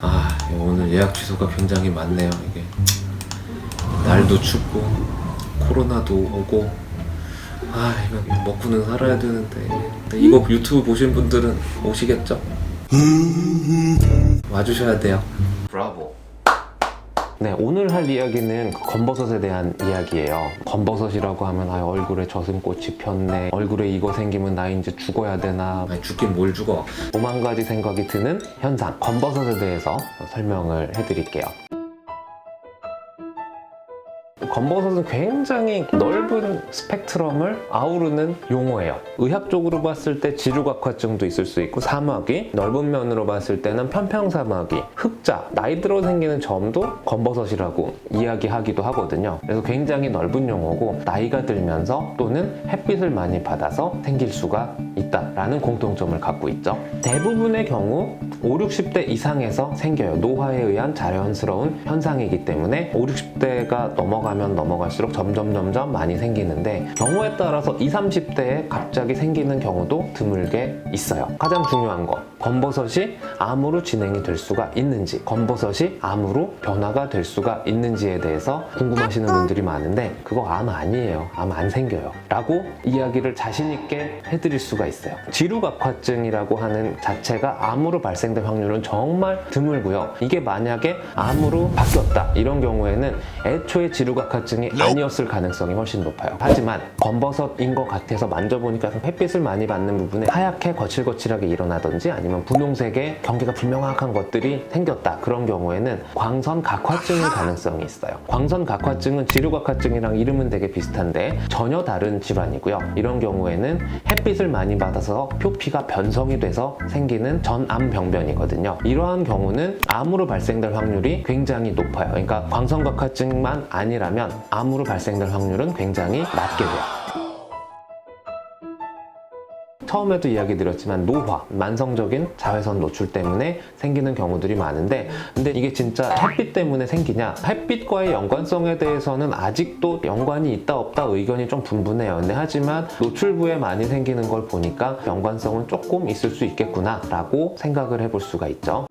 아 오늘 예약 취소가 굉장히 많네요 이게. 날도 춥고 코로나도 오고. 아 이거 먹고는 살아야 되는데. 이거 유튜브 보신 분들은 오시겠죠? 와주셔야 돼요 네, 오늘 할 이야기는 그 건버섯에 대한 이야기예요. 건버섯이라고 하면 아, 얼굴에 젖은 꽃이 폈네. 얼굴에 이거 생기면 나 이제 죽어야 되나. 아니 죽긴 뭘 죽어 오만 가지 생각이 드는 현상, 건버섯에 대해서 설명을 해드릴게요. 건버섯은 굉장히 넓은 스펙트럼을 아우르는 용어예요. 의학적으로 봤을 때 지루각화증도 있을 수 있고 사마귀, 넓은 면으로 봤을 때는 편평사마귀, 흑자, 나이 들어 생기는 점도 건버섯이라고 이야기하기도 하거든요. 그래서 굉장히 넓은 용어고 나이가 들면서 또는 햇빛을 많이 받아서 생길 수가 있다라는 공통점을 갖고 있죠. 대부분의 경우 5, 60대 이상에서 생겨요. 노화에 의한 자연스러운 현상이기 때문에 5, 60대가 넘어가면 넘어갈수록 점점 점점 많이 생기는데 경우에 따라서 20, 30대에 갑자기 생기는 경우도 드물게 있어요. 가장 중요한 거 건버섯이 암으로 진행이 될 수가 있는지 건버섯이 암으로 변화가 될 수가 있는지에 대해서 궁금하시는 분들이 많은데 그거 암 아니에요. 암 안 생겨요. 라고 이야기를 자신 있게 해드릴 수가 있어요. 지루각화증이라고 하는 자체가 암으로 발생될 확률은 정말 드물고요. 이게 만약에 암으로 바뀌었다 이런 경우에는 애초에 지루각화 증이 아니었을 가능성이 훨씬 높아요. 하지만 건버섯인 것 같아서 만져보니까 햇빛을 많이 받는 부분에 하얗게 거칠거칠하게 일어나든지 아니면 분홍색의 경계가 불명확한 것들이 생겼다 그런 경우에는 광선 각화증일 가능성이 있어요. 광선 각화증은 지루각화증이랑 이름은 되게 비슷한데 전혀 다른 질환이고요. 이런 경우에는 햇빛을 많이 받아서 표피가 변성이 돼서 생기는 전암병변이거든요. 이러한 경우는 암으로 발생될 확률이 굉장히 높아요. 그러니까 광선각화증만 아니라면 암으로 발생될 확률은 굉장히 낮게 돼요. 처음에도 이야기 드렸지만 노화, 만성적인 자외선 노출 때문에 생기는 경우들이 많은데 근데 이게 진짜 햇빛 때문에 생기냐? 햇빛과의 연관성에 대해서는 아직도 연관이 있다 없다 의견이 좀 분분해요. 근데 하지만 노출부에 많이 생기는 걸 보니까 연관성은 조금 있을 수 있겠구나 라고 생각을 해볼 수가 있죠.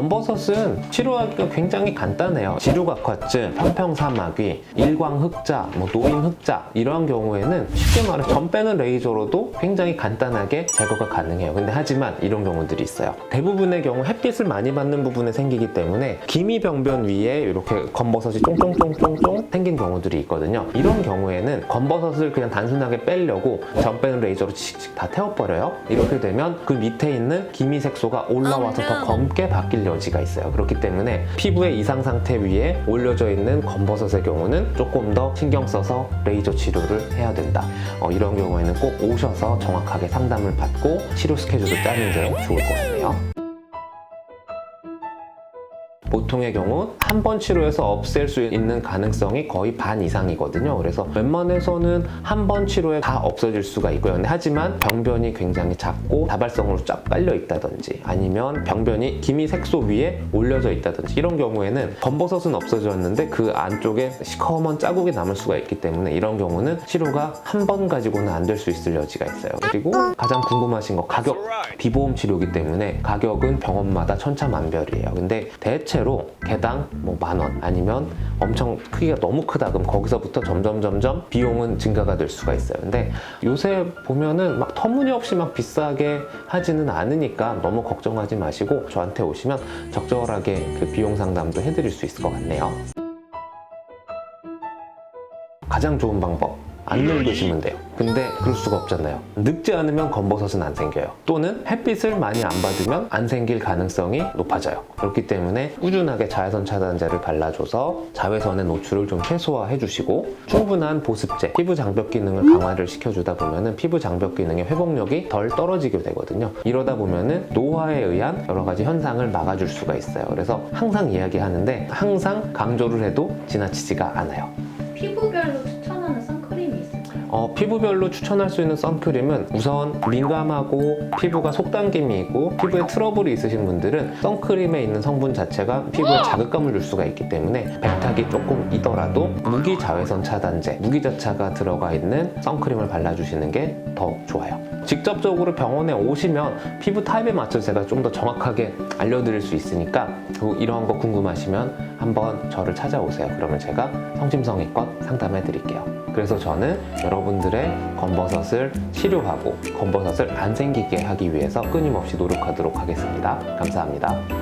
건버섯은 치료하기가 굉장히 간단해요. 지루각화증, 편평사마귀, 일광흑자, 뭐 노인흑자 이러한 경우에는 쉽게 말해 점 빼는 레이저로도 굉장히 간단하게 제거가 가능해요. 근데 하지만 이런 경우들이 있어요. 대부분의 경우 햇빛을 많이 받는 부분에 생기기 때문에 기미병변 위에 이렇게 건버섯이 쫑쫑쫑쫑쫑 생긴 경우들이 있거든요. 이런 경우에는 건버섯을 그냥 단순하게 빼려고 점 빼는 레이저로 칙칙 다 태워버려요. 이렇게 되면 그 밑에 있는 기미 색소가 올라와서 더 검게 바뀔 여지가 있어요. 그렇기 때문에 피부의 이상 상태 위에 올려져 있는 건버섯의 경우는 조금 더 신경 써서 레이저 치료를 해야 된다. 어, 이런 경우에는 꼭 오셔서 정확하게 상담을 받고 치료 스케줄을 짜는 게 좋을 것 같네요. 보통의 경우 한 번 치료해서 없앨 수 있는 가능성이 거의 반 이상이거든요. 그래서 웬만해서는 한 번 치료에 다 없어질 수가 있고요. 하지만 병변이 굉장히 작고 다발성으로 쫙 깔려 있다든지 아니면 병변이 기미 색소 위에 올려져 있다든지 이런 경우에는 검버섯은 없어졌는데 그 안쪽에 시커먼 자국이 남을 수가 있기 때문에 이런 경우는 치료가 한 번 가지고는 안 될 수 있을 여지가 있어요. 그리고 가장 궁금하신 거 가격 비보험 치료이기 때문에 가격은 병원마다 천차만별이에요. 근데 대체 로 개당 뭐 만 원 아니면 엄청 크기가 너무 크다 그럼 거기서부터 점점 점점 비용은 증가가 될 수가 있어요. 근데 요새 보면은 막 터무니없이 막 비싸게 하지는 않으니까 너무 걱정하지 마시고 저한테 오시면 적절하게 그 비용 상담도 해드릴 수 있을 것 같네요. 가장 좋은 방법. 안 늙으시면 돼요. 근데 그럴 수가 없잖아요. 늙지 않으면 검버섯은 안 생겨요. 또는 햇빛을 많이 안 받으면 안 생길 가능성이 높아져요. 그렇기 때문에 꾸준하게 자외선 차단제를 발라줘서 자외선의 노출을 좀 최소화해 주시고 충분한 보습제, 피부 장벽 기능을 강화를 시켜주다 보면은 피부 장벽 기능의 회복력이 덜 떨어지게 되거든요. 이러다 보면은 노화에 의한 여러 가지 현상을 막아줄 수가 있어요. 그래서 항상 이야기하는데 항상 강조를 해도 지나치지가 않아요. 피부별로 어, 피부별로 추천할 수 있는 선크림은 우선 민감하고 피부가 속당김이 있고 피부에 트러블이 있으신 분들은 선크림에 있는 성분 자체가 피부에 자극감을 줄 수가 있기 때문에 백탁이 조금 있더라도 무기 자외선 차단제, 무기자차가 들어가 있는 선크림을 발라주시는 게 더 좋아요. 직접적으로 병원에 오시면 피부 타입에 맞춰서 제가 좀 더 정확하게 알려드릴 수 있으니까 뭐 이런 거 궁금하시면 한번 저를 찾아오세요. 그러면 제가 성심성의껏 상담해 드릴게요. 그래서 저는 여러분들의 검버섯을 치료하고 검버섯을 안 생기게 하기 위해서 끊임없이 노력하도록 하겠습니다. 감사합니다.